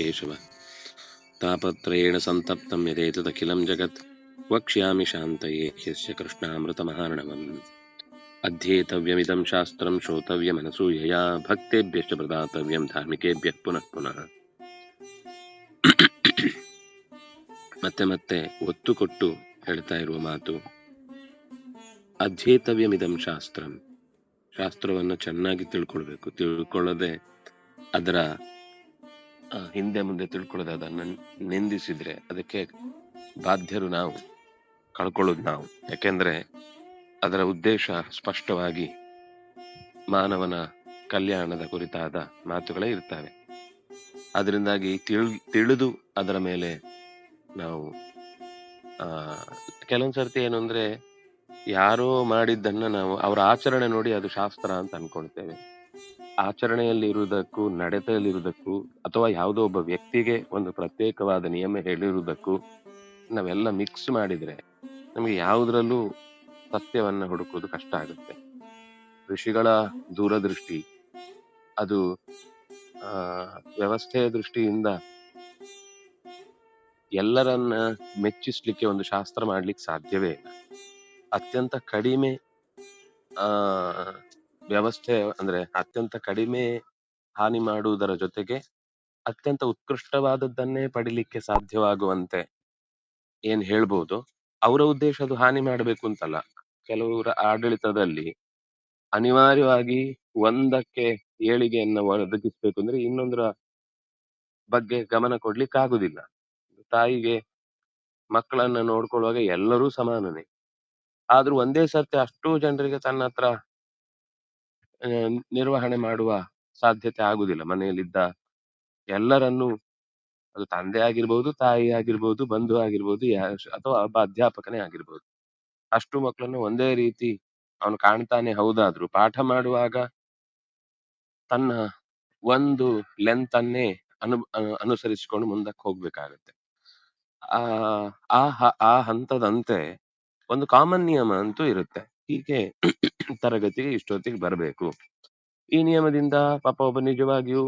ಕೇಶವ ತಾಪತ್ರೇಣ ಸಂತಪ್ತಂ ಯದೇತದಖಿಲಂ ಜಗತ್ ವಕ್ಷ್ಯಾಮಿ ಶಾಂತಯೇ ಯಸ್ಯ ಕೃಷ್ಣಾಮೃತಮಹಾರ್ಣವम् ಅಧ್ಯೇತವ್ಯಮಿದಂ ಶಾಸ್ತ್ರಂ ಶ್ರೋತವ್ಯಮನಸೂಯಯಾ ಭಕ್ತೇಭ್ಯಶ್ಚ ಪ್ರದಾತವ್ಯಂ ಧಾರ್ಮಿಕೇಭ್ಯಃ ಪುನಃ ಪುನಃ ಮತ್ತೆ ಮತ್ತೆ ಒತ್ತು ಕೊಟ್ಟು ಹೇಳ್ತಾ ಇರುವ ಮಾತು ಅಧ್ಯೇತವ್ಯಮಿದಂ ಶಾಸ್ತ್ರಂ ಶಾಸ್ತ್ರವನ್ನು ಚೆನ್ನಾಗಿ ತಿಳ್ಕೊಳ್ಬೇಕು. ತಿಳ್ಕೊಳ್ಳದೆ ಅದರ ಹಿಂದೆ ಮುಂದೆ ತಿಳ್ಕೊಳ್ಳೋದಾದ ನಿಂದಿಸಿದ್ರೆ ಅದಕ್ಕೆ ಬಾಧ್ಯರು ನಾವು, ಕಳ್ಕೊಳ್ಳೋದು ನಾವು. ಯಾಕೆಂದ್ರೆ ಅದರ ಉದ್ದೇಶ ಸ್ಪಷ್ಟವಾಗಿ ಮಾನವನ ಕಲ್ಯಾಣದ ಕುರಿತಾದ ಮಾತುಗಳೇ ಇರ್ತವೆ. ಅದರಿಂದಾಗಿ ತಿಳ್, ತಿಳಿದು ಅದರ ಮೇಲೆ ನಾವು, ಆ ಕೆಲವೊಂದ್ಸರ್ತಿ ಏನು ಅಂದ್ರೆ ಯಾರೋ ಮಾಡಿದ್ದನ್ನ ನಾವು, ಅವರ ಆಚರಣೆ ನೋಡಿ ಅದು ಶಾಸ್ತ್ರ ಅಂತ ಅನ್ಕೊಳ್ತೇವೆ. ಆಚರಣೆಯಲ್ಲಿ ಇರುವುದಕ್ಕೂ ನಡತೆಯಲ್ಲಿರುವುದಕ್ಕೂ, ಅಥವಾ ಯಾವುದೋ ಒಬ್ಬ ವ್ಯಕ್ತಿಗೆ ಒಂದು ಪ್ರತ್ಯೇಕವಾದ ನಿಯಮ ಹೇಳಿರುವುದಕ್ಕೂ ನಾವೆಲ್ಲ ಮಿಕ್ಸ್ ಮಾಡಿದ್ರೆ ನಮಗೆ ಯಾವುದ್ರಲ್ಲೂ ಸತ್ಯವನ್ನು ಹುಡುಕೋದು ಕಷ್ಟ ಆಗುತ್ತೆ. ಋಷಿಗಳ ದೂರದೃಷ್ಟಿ, ಅದು ವ್ಯವಸ್ಥೆಯ ದೃಷ್ಟಿಯಿಂದ ಎಲ್ಲರನ್ನ ಮೆಚ್ಚಿಸ್ಲಿಕ್ಕೆ ಒಂದು ಶಾಸ್ತ್ರ ಮಾಡ್ಲಿಕ್ಕೆ ಸಾಧ್ಯವೇ ಅತ್ಯಂತ ಕಡಿಮೆ, ಆ ವ್ಯವಸ್ಥೆ ಅಂದ್ರೆ ಅತ್ಯಂತ ಕಡಿಮೆ ಹಾನಿ ಮಾಡುವುದರ ಜೊತೆಗೆ ಅತ್ಯಂತ ಉತ್ಕೃಷ್ಟವಾದದ್ದನ್ನೇ ಪಡಿಲಿಕ್ಕೆ ಸಾಧ್ಯವಾಗುವಂತೆ ಏನ್ ಹೇಳ್ಬೋದು? ಅವರ ಉದ್ದೇಶ ಅದು ಹಾನಿ ಮಾಡಬೇಕು ಅಂತಲ್ಲ. ಕೆಲವರ ಆಡಳಿತದಲ್ಲಿ ಅನಿವಾರ್ಯವಾಗಿ ಒಂದಕ್ಕೆ ಏಳಿಗೆಯನ್ನ ಒದಗಿಸ್ಬೇಕು ಅಂದ್ರೆ ಇನ್ನೊಂದರ ಬಗ್ಗೆ ಗಮನ ಕೊಡ್ಲಿಕ್ಕೆ ಆಗುದಿಲ್ಲ ತಾಯಿಗೆ ಮಕ್ಕಳನ್ನ ನೋಡ್ಕೊಳ್ಳುವಾಗ ಎಲ್ಲರೂ ಸಮಾನನೇ. ಆದ್ರೂ ಒಂದೇ ಸರ್ತಿ ಅಷ್ಟು ಜನರಿಗೆ ತನ್ನ ಹತ್ರ ನಿರ್ವಹಣೆ ಮಾಡುವ ಸಾಧ್ಯತೆ ಆಗುದಿಲ್ಲ. ಮನೆಯಲ್ಲಿದ್ದ ಎಲ್ಲರನ್ನು, ಅದು ತಂದೆ ಆಗಿರ್ಬೋದು, ತಾಯಿ ಆಗಿರ್ಬೋದು, ಬಂಧು ಆಗಿರ್ಬೋದು ಅಥವಾ ಒಬ್ಬ ಅಧ್ಯಾಪಕನೇ ಆಗಿರ್ಬೋದು. ಅಷ್ಟು ಮಕ್ಕಳನ್ನು ಒಂದೇ ರೀತಿ ಅವನು ಕಾಣ್ತಾನೆ ಹೌದಾದ್ರು, ಪಾಠ ಮಾಡುವಾಗ ತನ್ನ ಒಂದು ಲೆಂತ್ ಅನ್ನೇ ಅನು ಅನು- ಅನುಸರಿಸಿಕೊಂಡು ಮುಂದಕ್ಕೆ ಹೋಗ್ಬೇಕಾಗತ್ತೆ. ಆ ಆ ಹ- ಆ ಹಂತದಂತೆ ಒಂದು ಕಾಮನ್ ನಿಯಮ ಅಂತೂ ಇರುತ್ತೆ. ಹೀಗೆ ತರಗತಿಗೆ ಇಷ್ಟೊತ್ತಿಗೆ ಬರಬೇಕು. ಈ ನಿಯಮದಿಂದ ಪಾಪ ಒಬ್ಬ ನಿಜವಾಗಿಯೂ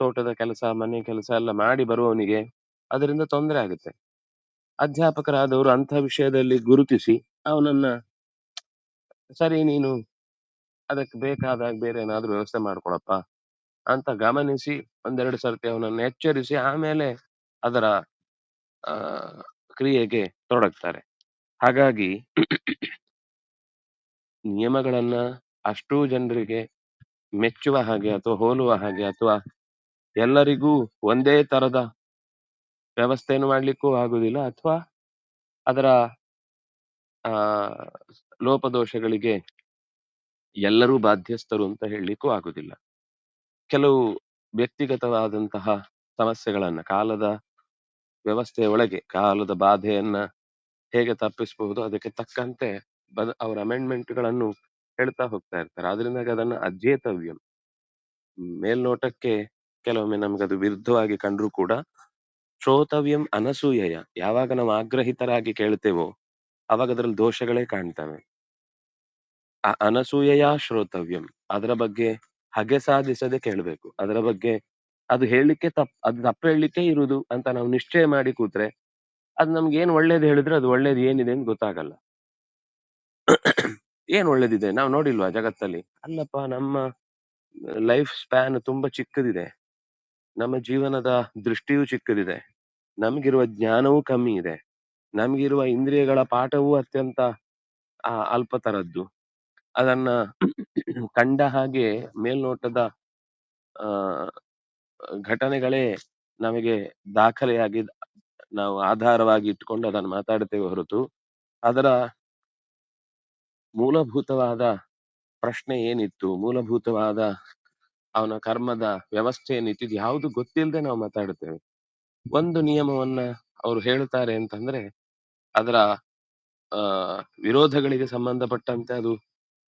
ತೋಟದ ಕೆಲಸ, ಮನೆ ಕೆಲಸ ಎಲ್ಲ ಮಾಡಿ ಬರುವವನಿಗೆ ಅದರಿಂದ ತೊಂದರೆ ಆಗುತ್ತೆ. ಅಧ್ಯಾಪಕರಾದವರು ಅಂಥ ವಿಷಯದಲ್ಲಿ ಗುರುತಿಸಿ ಅವನನ್ನ ಸರಿ ನೀನು ಅದಕ್ಕೆ ಬೇಕಾದಾಗ ಬೇರೆ ಏನಾದ್ರೂ ವ್ಯವಸ್ಥೆ ಮಾಡ್ಕೊಳಪ್ಪ ಅಂತ ಗಮನಿಸಿ ಒಂದೆರಡು ಸರ್ತಿ ಅವನನ್ನು ಎಚ್ಚರಿಸಿ ಆಮೇಲೆ ಅದರ ಕ್ರಿಯೆಗೆ ತೊಡಗ್ತಾರೆ. ಹಾಗಾಗಿ ನಿಯಮಗಳನ್ನ ಅಷ್ಟು ಜನರಿಗೆ ಮೆಚ್ಚುವ ಹಾಗೆ ಅಥವಾ ಹೋಲುವ ಹಾಗೆ ಅಥವಾ ಎಲ್ಲರಿಗೂ ಒಂದೇ ತರದ ವ್ಯವಸ್ಥೆಯನ್ನು ಮಾಡ್ಲಿಕ್ಕೂ ಆಗುದಿಲ್ಲ ಅಥವಾ ಅದರ, ಆ, ಲೋಪದೋಷಗಳಿಗೆ ಎಲ್ಲರೂ ಬಾಧ್ಯಸ್ಥರು ಅಂತ ಹೇಳಲಿಕ್ಕೂ ಆಗುದಿಲ್ಲ. ಕೆಲವು ವ್ಯಕ್ತಿಗತವಾದಂತಹ ಸಮಸ್ಯೆಗಳನ್ನ ಕಾಲದ ವ್ಯವಸ್ಥೆಯ ಒಳಗೆ, ಕಾಲದ ಬಾಧೆಯನ್ನ ಹೇಗೆ ತಪ್ಪಿಸಬಹುದು ಅದಕ್ಕೆ ತಕ್ಕಂತೆ ಬದ ಅವ್ರ ಅಮೆಂಡ್ಮೆಂಟ್ಗಳನ್ನು ಹೇಳ್ತಾ ಹೋಗ್ತಾ ಇರ್ತಾರೆ. ಆದ್ರಿಂದಾಗಿ ಅದನ್ನ ಅಧ್ಯೇತವ್ಯಂ ಮೇಲ್ನೋಟಕ್ಕೆ ಕೆಲವೊಮ್ಮೆ ನಮ್ಗೆ ಅದು ವಿರುದ್ಧವಾಗಿ ಕಂಡ್ರು ಕೂಡ ಶ್ರೋತವ್ಯಂ ಅನಸೂಯಯ. ಯಾವಾಗ ನಾವು ಆಗ್ರಹಿತರಾಗಿ ಕೇಳ್ತೇವೋ ಅವಾಗ ಅದರಲ್ಲಿ ದೋಷಗಳೇ ಕಾಣ್ತವೆ. ಆ ಅನಸೂಯಯ ಶ್ರೋತವ್ಯಂ. ಅದರ ಬಗ್ಗೆ ಹಗೆ ಸಾಧಿಸದೆ ಕೇಳ್ಬೇಕು. ಅದರ ಬಗ್ಗೆ ಅದು ಹೇಳಲಿಕ್ಕೆ ತಪ್, ಅದು ತಪ್ಪು ಹೇಳಲಿಕ್ಕೆ ಇರುವುದು ಅಂತ ನಾವು ನಿಶ್ಚಯ ಮಾಡಿ ಕೂತ್ರೆ ಅದು ನಮ್ಗೆ ಏನ್ ಒಳ್ಳೇದು ಹೇಳಿದ್ರೆ ಅದು ಒಳ್ಳೇದು ಏನಿದೆ ಅಂತ ಗೊತ್ತಾಗಲ್ಲ. ಏನ್ ಒಳ್ಳೇದಿದೆ? ನಾವು ನೋಡಿಲ್ವಾ ಜಗತ್ತಲ್ಲಿ? ಅಲ್ಲಪ್ಪ ನಮ್ಮ ಲೈಫ್ ಸ್ಪ್ಯಾನ್ ತುಂಬಾ ಚಿಕ್ಕದಿದೆ. ನಮ್ಮ ಜೀವನದ ದೃಷ್ಟಿಯೂ ಚಿಕ್ಕದಿದೆ. ನಮಗಿರುವ ಜ್ಞಾನವೂ ಕಮ್ಮಿ ಇದೆ. ನಮಗಿರುವ ಇಂದ್ರಿಯಗಳ ಪಾಠವೂ ಅತ್ಯಂತ ಆ, ಅಲ್ಪತರದ್ದು ಅದನ್ನ ಕಂಡ ಹಾಗೆ ಮೇಲ್ನೋಟದ ಆ ಘಟನೆಗಳೇ ನಮಗೆ ದಾಖಲೆಯಾಗಿ ನಾವು ಆಧಾರವಾಗಿ ಇಟ್ಕೊಂಡು ಅದನ್ನು ಮಾತಾಡ್ತೇವೆ ಹೊರತು. ಅದರ ಮೂಲಭೂತವಾದ ಪ್ರಶ್ನೆ ಏನಿತ್ತು, ಮೂಲಭೂತವಾದ ಅವನ ಕರ್ಮದ ವ್ಯವಸ್ಥೆ ಏನಿತ್ತು, ಇದು ಯಾವುದು ಗೊತ್ತಿಲ್ಲದೆ ನಾವು ಮಾತಾಡ್ತೇವೆ ಒಂದು ನಿಯಮವನ್ನ ಅವರು ಹೇಳುತ್ತಾರೆ ಅಂತಂದ್ರೆ, ಅದರ, ಆ, ವಿರೋಧಗಳಿಗೆ ಸಂಬಂಧಪಟ್ಟಂತೆ ಅದು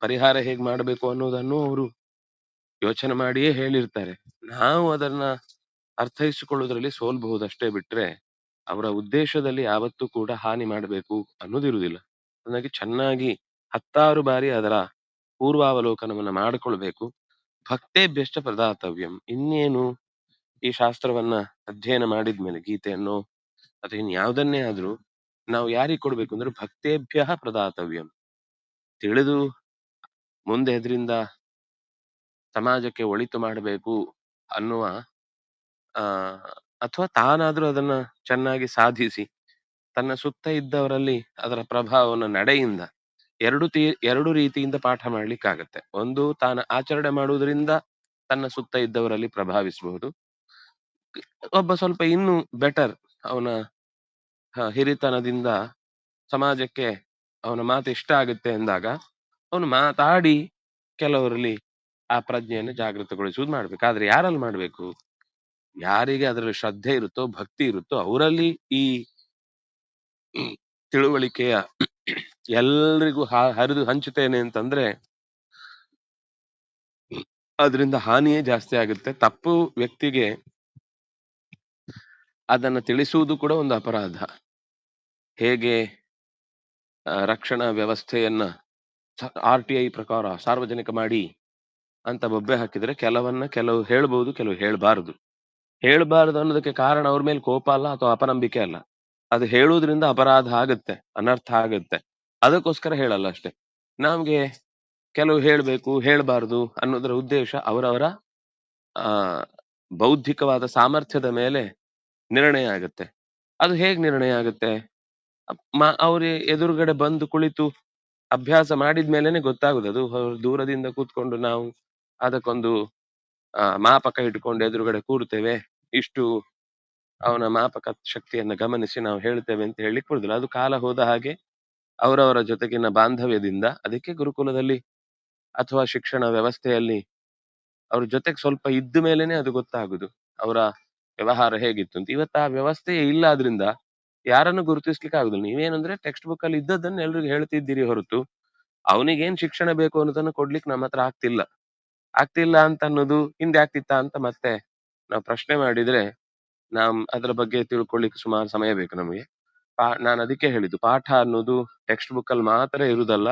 ಪರಿಹಾರ ಹೇಗೆ ಮಾಡಬೇಕು ಅನ್ನೋದನ್ನು ಅವರು ಯೋಚನೆ ಮಾಡಿಯೇ ಹೇಳಿರ್ತಾರೆ. ನಾವು ಅದನ್ನ ಅರ್ಥೈಸಿಕೊಳ್ಳುವುದರಲ್ಲಿ ಸೋಲ್ಬಹುದಷ್ಟೇ ಬಿಟ್ರೆ, ಅವರ ಉದ್ದೇಶದಲ್ಲಿ ಯಾವತ್ತೂ ಕೂಡ ಹಾನಿ ಮಾಡಬೇಕು ಅನ್ನೋದಿರುವುದಿಲ್ಲ. ಚೆನ್ನಾಗಿ ಹತ್ತಾರು ಬಾರಿ ಅದರ ಪೂರ್ವಾವಲೋಕನವನ್ನ ಮಾಡಿಕೊಳ್ಬೇಕು. ಭಕ್ತೇಭ್ಯಶ್ಚ ಪ್ರದಾತವ್ಯಂ. ಇನ್ನೇನು ಈ ಶಾಸ್ತ್ರವನ್ನ ಅಧ್ಯಯನ ಮಾಡಿದ್ಮೇಲೆ ಗೀತೆಯನ್ನು, ಅಥವಾ ಇನ್ ಯಾವುದನ್ನೇ ಆದ್ರೂ ನಾವು ಯಾರಿಗೆ ಕೊಡ್ಬೇಕು ಅಂದ್ರೆ ಭಕ್ತೇಭ್ಯ ಪ್ರದಾತವ್ಯಂ. ತಿಳಿದು ಮುಂದೆ ಇದರಿಂದ ಸಮಾಜಕ್ಕೆ ಒಳಿತು ಮಾಡಬೇಕು ಅನ್ನುವ, ಆ, ಅಥವಾ ತಾನಾದ್ರೂ ಅದನ್ನ ಚೆನ್ನಾಗಿ ಸಾಧಿಸಿ, ತನ್ನ ಸುತ್ತ ಇದ್ದವರಲ್ಲಿ ಅದರ ಪ್ರಭಾವವನ್ನು ನಡೆಯಿಂದ ಎರಡು ತೀ, ಎರಡು ರೀತಿಯಿಂದ ಪಾಠ ಮಾಡ್ಲಿಕ್ಕಾಗತ್ತೆ. ಒಂದು ತಾನು ಆಚರಣೆ ಮಾಡುವುದರಿಂದ ತನ್ನ ಸುತ್ತ ಇದ್ದವರಲ್ಲಿ ಪ್ರಭಾವಿಸಬಹುದು. ಒಬ್ಬ ಸ್ವಲ್ಪ ಇನ್ನೂ ಬೆಟರ್ ಅವನ ಹಿರಿತನದಿಂದ ಸಮಾಜಕ್ಕೆ ಅವನ ಮಾತು ಇಷ್ಟ ಆಗುತ್ತೆ ಎಂದಾಗ ಅವನು ಮಾತಾಡಿ ಕೆಲವರಲ್ಲಿ ಆ ಪ್ರಜ್ಞೆಯನ್ನು ಜಾಗೃತಗೊಳಿಸುವುದು ಮಾಡ್ಬೇಕು. ಆದ್ರೆ ಯಾರಲ್ಲಿ ಮಾಡ್ಬೇಕು? ಯಾರಿಗೆ ಅದರಲ್ಲಿ ಶ್ರದ್ಧೆ ಇರುತ್ತೋ, ಭಕ್ತಿ ಇರುತ್ತೋ, ಅವರಲ್ಲಿ ಈ ತಿಳುವಳಿಕೆಯ ಎಲ್ರಿಗೂ ಹರಿದು ಹಂಚುತ್ತೇನೆ ಅಂತಂದ್ರೆ, ಅದರಿಂದ ಹಾನಿಯೇ ಜಾಸ್ತಿ ಆಗುತ್ತೆ. ತಪ್ಪು ವ್ಯಕ್ತಿಗೆ ಅದನ್ನ ತಿಳಿಸುವುದು ಕೂಡ ಒಂದು ಅಪರಾಧ. ಹೇಗೆ ರಕ್ಷಣಾ ವ್ಯವಸ್ಥೆಯನ್ನ ಆರ್ ಟಿ ಪ್ರಕಾರ ಸಾರ್ವಜನಿಕ ಮಾಡಿ ಅಂತ ಬೊಬ್ಬೆ ಹಾಕಿದ್ರೆ ಕೆಲವನ್ನ ಕೆಲವು ಹೇಳ್ಬಹುದು ಕೆಲವು ಹೇಳ್ಬಾರದು. ಹೇಳ್ಬಾರದು ಅನ್ನೋದಕ್ಕೆ ಕಾರಣ ಅವ್ರ ಮೇಲೆ ಕೋಪ ಅಲ್ಲ ಅಥವಾ ಅಪನಂಬಿಕೆ ಅಲ್ಲ. ಅದು ಹೇಳುವುದರಿಂದ ಅಪರಾಧ ಆಗುತ್ತೆ ಅನರ್ಥ ಆಗುತ್ತೆ. ಅದಕ್ಕೋಸ್ಕರ ಹೇಳಲ್ಲ ಅಷ್ಟೇ. ನಮ್ಗೆ ಕೆಲವು ಹೇಳಬೇಕು ಹೇಳಬಾರದು ಅನ್ನೋದರ ಉದ್ದೇಶ ಅವರವರ ಆ ಬೌದ್ಧಿಕವಾದ ಸಾಮರ್ಥ್ಯದ ಮೇಲೆ ನಿರ್ಣಯ ಆಗುತ್ತೆ. ಅದು ಹೇಗ್ ನಿರ್ಣಯ ಆಗುತ್ತೆ? ಅವ್ರ ಎದುರುಗಡೆ ಬಂದು ಕುಳಿತು ಅಭ್ಯಾಸ ಮಾಡಿದ್ಮೇಲೆನೆ ಗೊತ್ತಾಗುದು. ಅದು ದೂರದಿಂದ ಕೂತ್ಕೊಂಡು ನಾವು ಅದಕ್ಕೊಂದು ಆ, ಮಾಪಕ ಇಟ್ಕೊಂಡು ಎದುರುಗಡೆ ಕೂರ್ತೇವೆ. ಇಷ್ಟು ಅವನ ಮಾಪಕ ಶಕ್ತಿಯನ್ನ ಗಮನಿಸಿ ನಾವು ಹೇಳ್ತೇವೆ ಅಂತ ಹೇಳಿ ಬರುದಿಲ್ಲ ಅದು ಕಾಲ ಹೋದ ಹಾಗೆ ಅವರವರ ಜೊತೆಗಿನ ಬಾಂಧವ್ಯದಿಂದ ಅದಕ್ಕೆ ಗುರುಕುಲದಲ್ಲಿ ಅಥವಾ ಶಿಕ್ಷಣ ವ್ಯವಸ್ಥೆಯಲ್ಲಿ ಅವ್ರ ಜೊತೆಗೆ ಸ್ವಲ್ಪ ಇದ್ದ ಮೇಲೇನೆ ಅದು ಗೊತ್ತಾಗುದು. ಅವರ ವ್ಯವಹಾರ ಹೇಗಿತ್ತು ಅಂತ. ಇವತ್ತು ಆ ವ್ಯವಸ್ಥೆಯೇ ಇಲ್ಲ ಆದ್ರಿಂದ ಯಾರನ್ನು ಗುರುತಿಸ್ಲಿಕ್ಕೆ ಆಗುದಿಲ್ಲ. ನೀವೇನಂದ್ರೆ ಟೆಕ್ಸ್ಟ್ ಬುಕ್ ಅಲ್ಲಿ ಇದ್ದದ್ದನ್ನ ಎಲ್ರಿಗೂ ಹೇಳ್ತಿದ್ದೀರಿ ಹೊರತು ಅವನಿಗೇನ್ ಶಿಕ್ಷಣ ಬೇಕು ಅನ್ನೋದನ್ನ ಕೊಡ್ಲಿಕ್ಕೆ ನಮ್ಮ ಹತ್ರ ಆಗ್ತಿಲ್ಲ. ಆಗ್ತಿಲ್ಲ ಅಂತ ಅನ್ನೋದು ಹಿಂದೆ ಆಗ್ತಿತ್ತ ಅಂತ ಮತ್ತೆ ನಾವು ಪ್ರಶ್ನೆ ಮಾಡಿದ್ರೆ ನಾವ್ ಅದರ ಬಗ್ಗೆ ತಿಳ್ಕೊಳ್ಳಿಕ್ಕೆ ಸುಮಾರು ಸಮಯ ಬೇಕು ನಮಗೆ. ನಾನು ಅದಕ್ಕೆ ಹೇಳಿದ್ದು, ಪಾಠ ಅನ್ನೋದು ಟೆಕ್ಸ್ಟ್ ಬುಕ್ ಅಲ್ಲಿ ಮಾತ್ರ ಇರುದಲ್ಲ,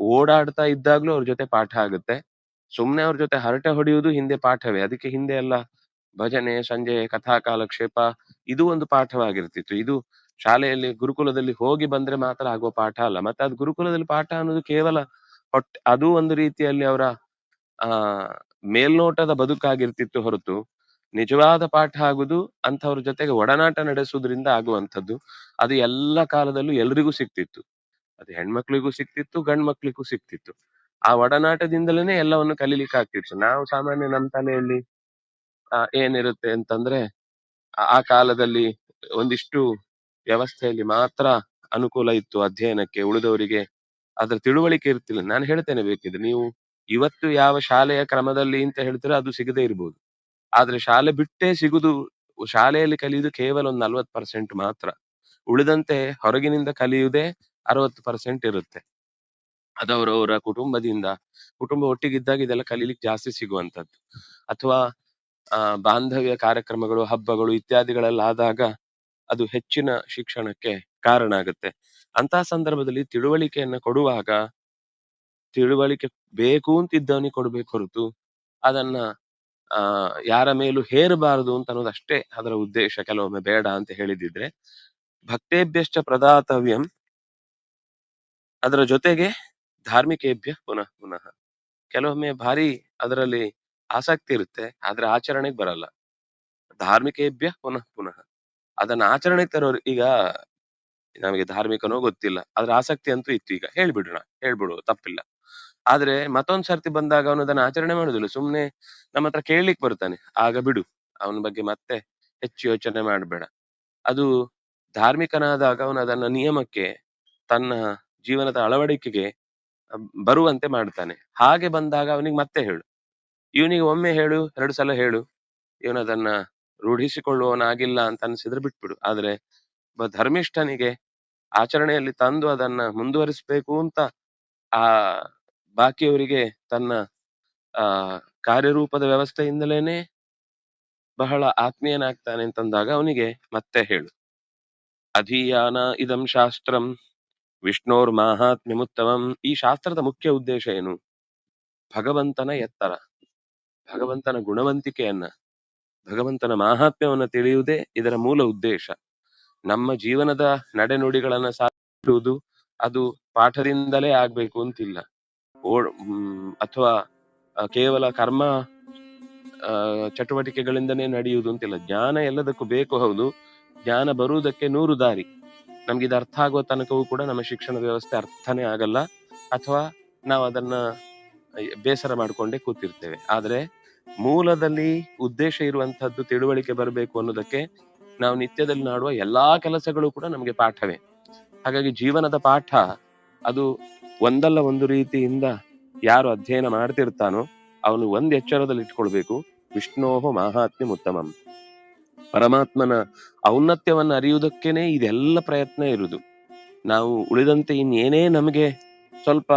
ಓಡಾಡ್ತಾ ಇದ್ದಾಗ್ಲೂ ಅವ್ರ ಜೊತೆ ಪಾಠ ಆಗುತ್ತೆ. ಸುಮ್ನೆ ಅವ್ರ ಜೊತೆ ಹರಟೆ ಹೊಡೆಯುವುದು ಹಿಂದೆ ಪಾಠವೇ, ಅದಕ್ಕೆ ಹಿಂದೆ ಎಲ್ಲ ಭಜನೆ, ಸಂಜೆ, ಕಥಾ, ಕಾಲಕ್ಷೇಪ, ಇದು ಒಂದು ಪಾಠವಾಗಿರ್ತಿತ್ತು. ಇದು ಶಾಲೆಯಲ್ಲಿ, ಗುರುಕುಲದಲ್ಲಿ ಹೋಗಿ ಬಂದ್ರೆ ಮಾತ್ರ ಆಗುವ ಪಾಠ ಅಲ್ಲ. ಮತ್ತೆ ಅದು ಗುರುಕುಲದಲ್ಲಿ ಪಾಠ ಅನ್ನೋದು ಕೇವಲ ಹೊಟ್ಟೆ ಅದು ಒಂದು ರೀತಿಯಲ್ಲಿ ಅವರ, ಆ, ಮೇಲ್ನೋಟದ ಬದುಕಾಗಿರ್ತಿತ್ತು ಹೊರತು ನಿಜವಾದ ಪಾಠ ಆಗುದು ಅಂಥವ್ರ ಜೊತೆಗೆ ಒಡನಾಟ ನಡೆಸುವುದರಿಂದ ಆಗುವಂಥದ್ದು ಅದು ಎಲ್ಲ ಕಾಲದಲ್ಲೂ ಎಲ್ರಿಗೂ ಸಿಕ್ತಿತ್ತು ಅದು ಹೆಣ್ಮಕ್ಳಿಗೂ ಸಿಕ್ತಿತ್ತು ಗಂಡ್ ಮಕ್ಳಿಗೂ ಸಿಕ್ತಿತ್ತು ಆ ಒಡನಾಟದಿಂದಲೇ ಎಲ್ಲವನ್ನು ಕಲೀಲಿಕ್ಕೆ ಆಗ್ತಿತ್ತು. ನಾವು ಸಾಮಾನ್ಯ ನಮ್ಮ ತಲೆಯಲ್ಲಿ ಆ, ಏನಿರುತ್ತೆ ಅಂತಂದ್ರೆ ಆ ಕಾಲದಲ್ಲಿ ಒಂದಿಷ್ಟು ವ್ಯವಸ್ಥೆಯಲ್ಲಿ ಮಾತ್ರ ಅನುಕೂಲ ಇತ್ತು ಅಧ್ಯಯನಕ್ಕೆ ಉಳಿದವರಿಗೆ ಅದರ ತಿಳುವಳಿಕೆ ಇರ್ತಿಲ್ಲ ನಾನು ಹೇಳ್ತೇನೆ ಬೇಕಿದ್ರೆ ನೀವು ಇವತ್ತು ಯಾವ ಶಾಲೆಯ ಕ್ರಮದಲ್ಲಿ ಅಂತ ಹೇಳ್ತೀರೋ ಅದು ಸಿಗದೇ ಇರ್ಬೋದು. ಆದ್ರೆ ಶಾಲೆ ಬಿಟ್ಟೇ ಸಿಗುದು, ಶಾಲೆಯಲ್ಲಿ ಕಲಿಯುವುದು ಕೇವಲ ಒಂದು ನಲ್ವತ್ ಪರ್ಸೆಂಟ್ ಮಾತ್ರ. ಉಳಿದಂತೆ ಹೊರಗಿನಿಂದ ಕಲಿಯುವುದೇ ಅರವತ್ತು ಪರ್ಸೆಂಟ್ ಇರುತ್ತೆ. ಅದವರವರ ಕುಟುಂಬದಿಂದ, ಕುಟುಂಬ ಒಟ್ಟಿಗಿದ್ದಾಗ ಇದೆಲ್ಲ ಕಲೀಲಿಕ್ಕೆ ಜಾಸ್ತಿ ಸಿಗುವಂತದ್ದು ಅಥವಾ, ಆ, ಬಾಂಧವ್ಯ ಕಾರ್ಯಕ್ರಮಗಳು, ಹಬ್ಬಗಳು ಇತ್ಯಾದಿಗಳೆಲ್ಲ ಆದಾಗ ಅದು ಹೆಚ್ಚಿನ ಶಿಕ್ಷಣಕ್ಕೆ ಕಾರಣ ಆಗುತ್ತೆ. ಅಂತಹ ಸಂದರ್ಭದಲ್ಲಿ ತಿಳುವಳಿಕೆಯನ್ನ ಕೊಡುವಾಗ, ತಿಳುವಳಿಕೆ ಬೇಕು ಅಂತಿದ್ದವನಿಗೆ ಕೊಡ್ಬೇಕು ಹೊರತು, ಅದನ್ನ ಆ, ಯಾರ ಮೇಲೂ ಹೇರಬಾರದು ಅಂತ ಅನ್ನೋದಷ್ಟೇ ಅದರ ಉದ್ದೇಶ. ಕೆಲವೊಮ್ಮೆ ಬೇಡ ಅಂತ ಹೇಳಿದಿದ್ರೆ. ಭಕ್ತೇಭ್ಯಶ್ಚ ಪ್ರದಾತವ್ಯಂ. ಅದರ ಜೊತೆಗೆ ಧಾರ್ಮಿಕೇಭ್ಯ ಪುನಃ ಪುನಃ. ಕೆಲವೊಮ್ಮೆ ಭಾರಿ ಅದರಲ್ಲಿ ಆಸಕ್ತಿ ಇರುತ್ತೆ, ಆದ್ರೆ ಆಚರಣೆಗೆ ಬರಲ್ಲ. ಧಾರ್ಮಿಕೇಭ್ಯ ಪುನಃ ಪುನಃ. ಅದನ್ನ ಆಚರಣೆಗೆ ತರೋರು ಈಗ ನಮಗೆ ಧಾರ್ಮಿಕನೋ ಗೊತ್ತಿಲ್ಲ ಅದ್ರ ಆಸಕ್ತಿ ಅಂತೂ ಇತ್ತು ಈಗ. ಹೇಳ್ಬಿಡೋಣ, ಹೇಳ್ಬಿಡು, ತಪ್ಪಿಲ್ಲ. ಆದ್ರೆ ಮತ್ತೊಂದ್ ಸರ್ತಿ ಬಂದಾಗ ಅವನು ಅದನ್ನ ಆಚರಣೆ ಮಾಡುದಿಲ್ಲ, ಸುಮ್ನೆ ನಮ್ಮ ಹತ್ರ ಕೇಳ್ಲಿಕ್ ಬರ್ತಾನೆ ಆಗ ಬಿಡು, ಅವನ ಬಗ್ಗೆ ಮತ್ತೆ ಹೆಚ್ಚು ಯೋಚನೆ ಮಾಡಬೇಡ. ಅದು ಧಾರ್ಮಿಕನಾದಾಗ ಅವನು ಅದನ್ನ ನಿಯಮಕ್ಕೆ, ತನ್ನ ಜೀವನದ ಅಳವಡಿಕೆಗೆ ಬರುವಂತೆ ಮಾಡ್ತಾನೆ. ಹಾಗೆ ಬಂದಾಗ ಅವನಿಗೆ ಮತ್ತೆ ಹೇಳು. ಇವನಿಗೆ ಒಮ್ಮೆ ಹೇಳು, ಎರಡು ಸಲ ಹೇಳು. ಇವನು ಅದನ್ನ ರೂಢಿಸಿಕೊಳ್ಳುವವನಾಗಿಲ್ಲ ಅಂತ ಅನ್ಸಿದ್ರೆ ಬಿಟ್ಬಿಡು. ಆದ್ರೆ ಧರ್ಮಿಷ್ಠನಿಗೆ ಆಚರಣೆಯಲ್ಲಿ ತಂದು ಅದನ್ನ ಮುಂದುವರಿಸಬೇಕು ಅಂತ ಆ ಬಾಕಿಯವರಿಗೆ ತನ್ನ, ಆ, ಕಾರ್ಯರೂಪದ ವ್ಯವಸ್ಥೆಯಿಂದಲೇನೆ ಬಹಳ ಆತ್ಮೀಯನಾಗ್ತಾನೆ ಅಂತಂದಾಗ ಅವನಿಗೆ ಮತ್ತೆ ಹೇಳು. ಅಧೀಯಾನ ಇದಂ ಶಾಸ್ತ್ರಂ ವಿಷ್ಣೋರ್ ಮಾಹಾತ್ಮ್ಯಮುತ್ತಮಂ. ಈ ಶಾಸ್ತ್ರದ ಮುಖ್ಯ ಉದ್ದೇಶ ಏನು? ಭಗವಂತನ ಎತ್ತರ, ಭಗವಂತನ ಗುಣವಂತಿಕೆಯನ್ನ, ಭಗವಂತನ ಮಾಹಾತ್ಮ್ಯವನ್ನು ತಿಳಿಯುವುದೇ ಇದರ ಮೂಲ ಉದ್ದೇಶ. ನಮ್ಮ ಜೀವನದ ನಡೆನುಡಿಗಳನ್ನ ಸಾಧಿಸುವುದು ಅದು ಪಾಠದಿಂದಲೇ ಆಗ್ಬೇಕು ಅಂತಿಲ್ಲ. ಅಥವಾ ಕೇವಲ ಕರ್ಮ ಚಟುವಟಿಕೆಗಳಿಂದನೇ ನಡೆಯುವುದು ಅಂತಿಲ್ಲ. ಜ್ಞಾನ ಎಲ್ಲದಕ್ಕೂ ಬೇಕು, ಹೌದು. ಜ್ಞಾನ ಬರುವುದಕ್ಕೆ ನೂರು ದಾರಿ. ನಮ್ಗೆ ಇದು ಅರ್ಥ ಆಗುವ ತನಕವೂ ಕೂಡ ನಮ್ಮ ಶಿಕ್ಷಣ ವ್ಯವಸ್ಥೆ ಅರ್ಥನೇ ಆಗಲ್ಲ. ಅಥವಾ ನಾವು ಅದನ್ನ ಬೇಸರ ಮಾಡಿಕೊಂಡೇ ಕೂತಿರ್ತೇವೆ. ಆದರೆ, ಮೂಲದಲ್ಲಿ ಉದ್ದೇಶ ಇರುವಂತಹದ್ದು ತಿಳುವಳಿಕೆ ಬರಬೇಕು ಅನ್ನೋದಕ್ಕೆ ನಾವು ನಿತ್ಯದಲ್ಲಿ ಮಾಡುವ ಎಲ್ಲಾ ಕೆಲಸಗಳು ಕೂಡ ನಮಗೆ ಪಾಠವೇ. ಹಾಗಾಗಿ ಜೀವನದ ಪಾಠ, ಅದು ಒಂದಲ್ಲ ಒಂದು ರೀತಿಯಿಂದ ಯಾರು ಅಧ್ಯಯನ ಮಾಡ್ತಿರ್ತಾನೋ ಅವನು ಒಂದ್ ಎಚ್ಚರದಲ್ಲಿ ಇಟ್ಕೊಳ್ಬೇಕು. ವಿಷ್ಣೋಹ ಮಾಹಾತ್ಮ್ಯ ಉತ್ತಮಂ. ಪರಮಾತ್ಮನ ಔನ್ನತ್ಯವನ್ನು ಅರಿಯುವುದಕ್ಕೇನೆ ಇದೆಲ್ಲ ಪ್ರಯತ್ನ ಇರುವುದು. ನಾವು ಉಳಿದಂತೆ ಇನ್ನೇನೇ ನಮಗೆ ಸ್ವಲ್ಪ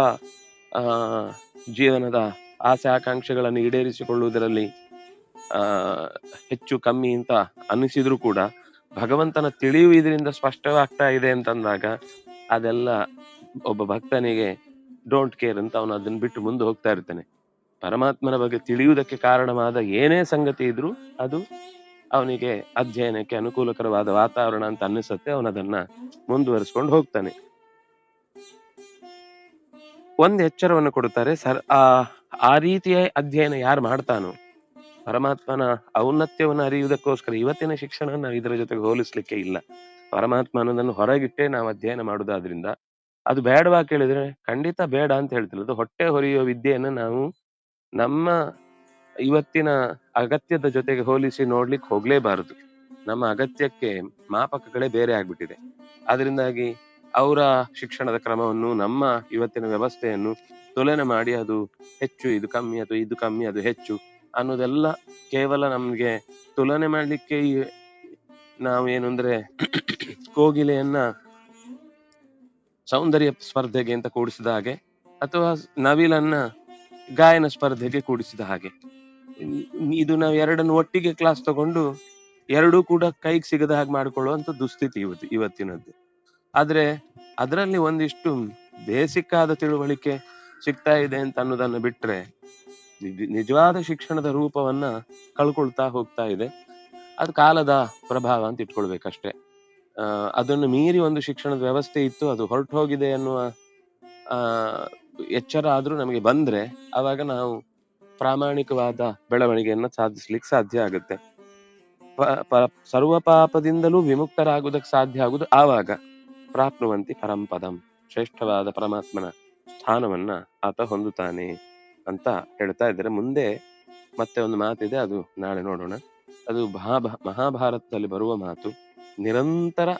ಜೀವನದ ಆಸೆ ಆಕಾಂಕ್ಷೆಗಳನ್ನು ಈಡೇರಿಸಿಕೊಳ್ಳುವುದರಲ್ಲಿ, ಆ, ಹೆಚ್ಚು ಕಮ್ಮಿ ಅಂತ ಅನಿಸಿದ್ರು ಕೂಡ ಭಗವಂತನ ತಿಳಿವು ಇದರಿಂದ ಸ್ಪಷ್ಟವಾಗ್ತಾ ಇದೆ ಅಂತಂದಾಗ ಅದೆಲ್ಲ ಒಬ್ಬ ಭಕ್ತನಿಗೆ ಡೋಂಟ್ ಕೇರ್ ಅಂತ ಅವನು ಅದನ್ನ ಬಿಟ್ಟು ಮುಂದೆ ಹೋಗ್ತಾ ಇರ್ತಾನೆ. ಪರಮಾತ್ಮನ ಬಗ್ಗೆ ತಿಳಿಯುವುದಕ್ಕೆ ಕಾರಣವಾದ ಏನೇ ಸಂಗತಿ ಇದ್ರೂ ಅದು ಅವನಿಗೆ ಅಧ್ಯಯನಕ್ಕೆ ಅನುಕೂಲಕರವಾದ ವಾತಾವರಣ ಅಂತ ಅನ್ನಿಸುತ್ತೆ. ಅವನದನ್ನ ಮುಂದುವರಿಸ್ಕೊಂಡು ಹೋಗ್ತಾನೆ. ಒಂದು ಎಚ್ಚರವನ್ನು ಕೊಡುತ್ತಾರೆ, ಸರ್, ಆ ಆ ರೀತಿಯ ಅಧ್ಯಯನ ಯಾರು ಮಾಡ್ತಾನೋ, ಪರಮಾತ್ಮನ ಔನ್ನತ್ಯವನ್ನು ಅರಿಯುವುದಕ್ಕೋಸ್ಕರ ಇವತ್ತಿನ ಶಿಕ್ಷಣ ನಾವು ಇದರ ಜೊತೆಗೆ ಹೋಲಿಸ್ಲಿಕ್ಕೆ ಇಲ್ಲ. ಪರಮಾತ್ಮ ಅನ್ನೋದನ್ನು ಹೊರಗಿಟ್ಟೇ ನಾವು ಅಧ್ಯಯನ ಮಾಡುವುದಾದ್ರಿಂದ ಅದು ಬೇಡವಾ ಕೇಳಿದ್ರೆ, ಖಂಡಿತ ಬೇಡ ಅಂತ ಹೇಳ್ತಿಲ್ಲ. ಅದು ಹೊಟ್ಟೆ ಹೊರೆಯುವ ವಿದ್ಯೆಯನ್ನು ನಾವು ನಮ್ಮ ಇವತ್ತಿನ ಅಗತ್ಯದ ಜೊತೆಗೆ ಹೋಲಿಸಿ ನೋಡ್ಲಿಕ್ಕೆ ಹೋಗ್ಲೇಬಾರದು. ನಮ್ಮ ಅಗತ್ಯಕ್ಕೆ ಮಾಪಕಗಳೇ ಬೇರೆ ಆಗ್ಬಿಟ್ಟಿದೆ. ಅದರಿಂದಾಗಿ ಅವರ ಶಿಕ್ಷಣದ ಕ್ರಮವನ್ನು, ನಮ್ಮ ಇವತ್ತಿನ ವ್ಯವಸ್ಥೆಯನ್ನು ತುಲನೆ ಮಾಡಿ ಅದು ಹೆಚ್ಚು, ಇದು ಕಮ್ಮಿ, ಅದು ಇದು ಕಮ್ಮಿ, ಅದು ಹೆಚ್ಚು ಅನ್ನೋದೆಲ್ಲ ಕೇವಲ ನಮ್ಗೆ ತುಲನೆ ಮಾಡಲಿಕ್ಕೆ ನಾವು ಏನು ಅಂದ್ರೆ, ಕೋಗಿಲೆಯನ್ನ ಸೌಂದರ್ಯ ಸ್ಪರ್ಧೆಗೆ ಅಂತ ಕೂಡಿಸಿದ ಹಾಗೆ, ಅಥವಾ ನವಿಲನ್ನ ಗಾಯನ ಸ್ಪರ್ಧೆಗೆ ಕೂಡಿಸಿದ ಹಾಗೆ. ಇದು ನಾವು ಎರಡನ್ನು ಒಟ್ಟಿಗೆ ಕ್ಲಾಸ್ ತಗೊಂಡು ಎರಡೂ ಕೂಡ ಕೈಗೆ ಸಿಗದ ಹಾಗೆ ಮಾಡಿಕೊಳ್ಳುವಂತ ದುಸ್ಥಿತಿ ಇವತ್ತು, ಇವತ್ತಿನದ್ದು. ಆದ್ರೆ ಅದರಲ್ಲಿ ಒಂದಿಷ್ಟು ಬೇಸಿಕ್ ಆದ ತಿಳುವಳಿಕೆ ಸಿಗ್ತಾ ಇದೆ ಅಂತ ಅನ್ನೋದನ್ನ ಬಿಟ್ರೆ ನಿಜ- ನಿಜವಾದ ಶಿಕ್ಷಣದ ರೂಪವನ್ನ ಕಳ್ಕೊಳ್ತಾ ಹೋಗ್ತಾ ಇದೆ. ಅದು ಕಾಲದ ಪ್ರಭಾವ ಅಂತ ಇಟ್ಕೊಳ್ಬೇಕಷ್ಟೇ. ಅದನ್ನು ಮೀರಿ ಒಂದು ಶಿಕ್ಷಣದ ವ್ಯವಸ್ಥೆ ಇತ್ತು, ಅದು ಹೊರಟು ಹೋಗಿದೆ ಅನ್ನುವ ಆ, ಎಚ್ಚರ ಆದ್ರೂ ನಮಗೆ ಬಂದ್ರೆ ಅವಾಗ ನಾವು ಪ್ರಾಮಾಣಿಕವಾದ ಬೆಳವಣಿಗೆಯನ್ನ ಸಾಧಿಸ್ಲಿಕ್ಕೆ ಸಾಧ್ಯ ಆಗುತ್ತೆ. ಸರ್ವ ಪಾಪದಿಂದಲೂ ವಿಮುಕ್ತರಾಗುವುದಕ್ಕೆ ಸಾಧ್ಯ ಆಗುವುದು ಆವಾಗ ಪ್ರಾಪ್ನುವಂತಿ ಪರಂಪದಂ, ಶ್ರೇಷ್ಠವಾದ ಪರಮಾತ್ಮನ ಸ್ಥಾನವನ್ನ ಆತ ಹೊಂದುತ್ತಾನೆ ಅಂತ ಹೇಳ್ತಾ ಇದ್ರೆ ಮುಂದೆ ಮತ್ತೆ ಒಂದು ಮಾತಿದೆ, ಅದು ನಾಳೆ ನೋಡೋಣ. ಅದು ಮಹಾಭ ಮಹಾಭಾರತದಲ್ಲಿ ಬರುವ ಮಾತು. ನಿರಂತರ